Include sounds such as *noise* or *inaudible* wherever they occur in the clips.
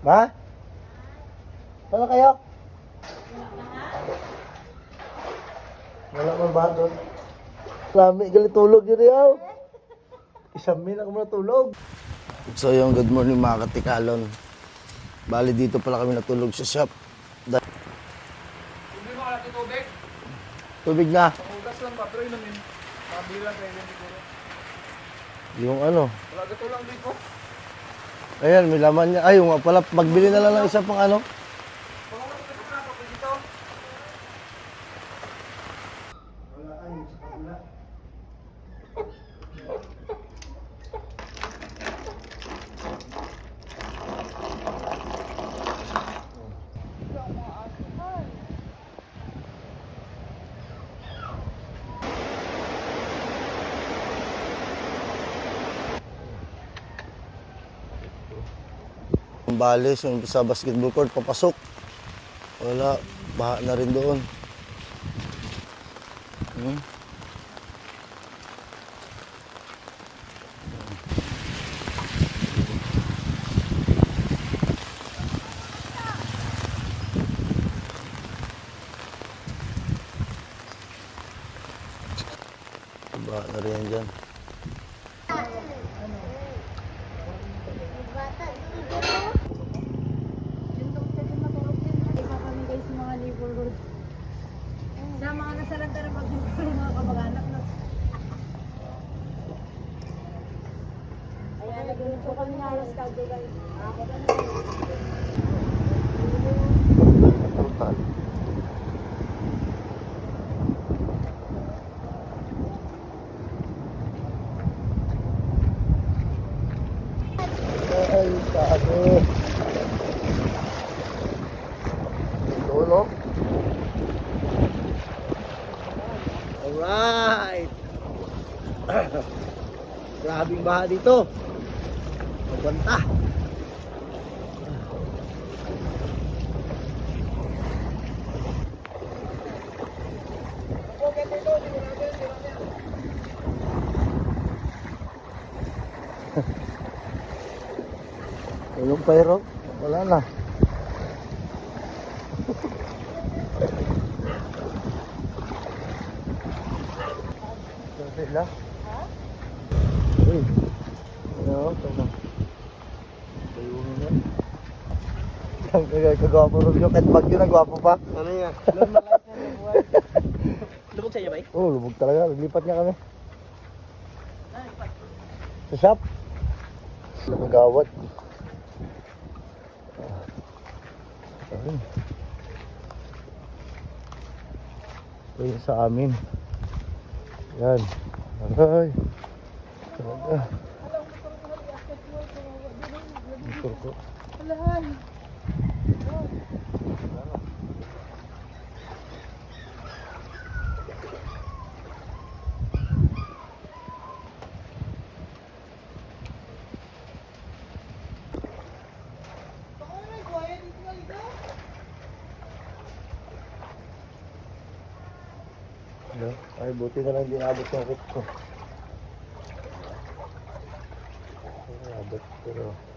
Ma? Na kayo? Wala man ba doon? Lami, galit tulog yun yaw. Isang min ako natulog. So yung good morning mga katikalon. Bali dito pala kami natulog sa shop. Da- Hindi mo kalaki tubig. Tubig na. Pangugas lang ba? Pero inumin. Mabilang kayo din siguro. Yung ano. Wala gato lang dito. Ayan, may laman niya. Ay, nga pala, magbili na lang ng isa pang ano. Pangugas gato na ako dito. Yung sa basketball court, papasok. Wala, baha na rin doon. Hmm. Baha na rin dyan. Sa mga kasalan ka na pag-ibig mga kamag-anak na. Ayan, nag-ulit po kami ng alas kado guys. Ako na Total. Ay. Ito, no? Alright. *coughs* Grabing baha dito. Magbanta. *laughs* Yung pero, wala na. *laughs* Sila. Uy. Ano, tama. Kagwapo rin yung kahit bagyo na gwapo pa. Ano yan? Lubog sa iyo ba? Oo, oh, lubog talaga. Naglipat niya kami. Sa shop. Nagawat. Ayun. Ito yung sa amin. Yan. Aray. Talaga. Motor ko. Ano? Ay, buti na lang dinabot yung kit ko. Dinabot, pero...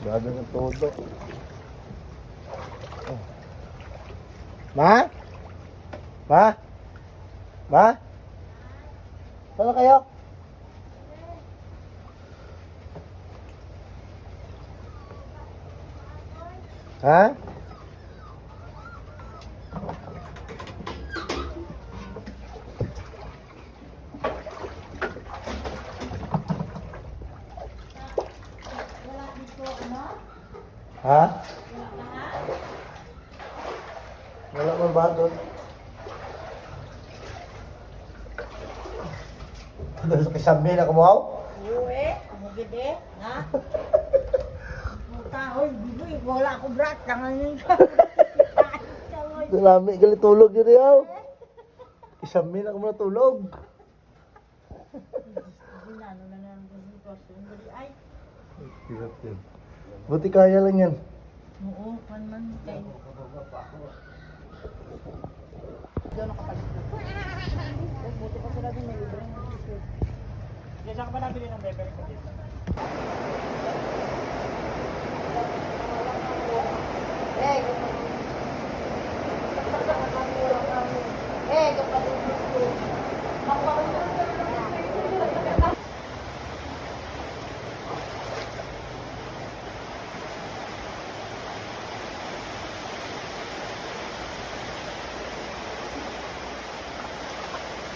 Gado ng todo. Ma? Ma? Ma? Saan kayo? Ha? Ha? Wala man ba doon? Doon sa kisami na kumuhaw? Uwe, gede? Ha? *laughs* Mutahoy, bibi, wala ako brat. Tangan yun. Lami, galit tulog yun yaw. Isang min ako natulog. Ginano na lang ang sitwasyon. Ay, Hirap yun. Buti kaya lang yan. oo, pan man. Kay... Diyan nakapalit na. Buti pa sila din may libreng Saan ka ba nabili ng beber ko dito?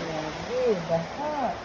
Grabe, baha.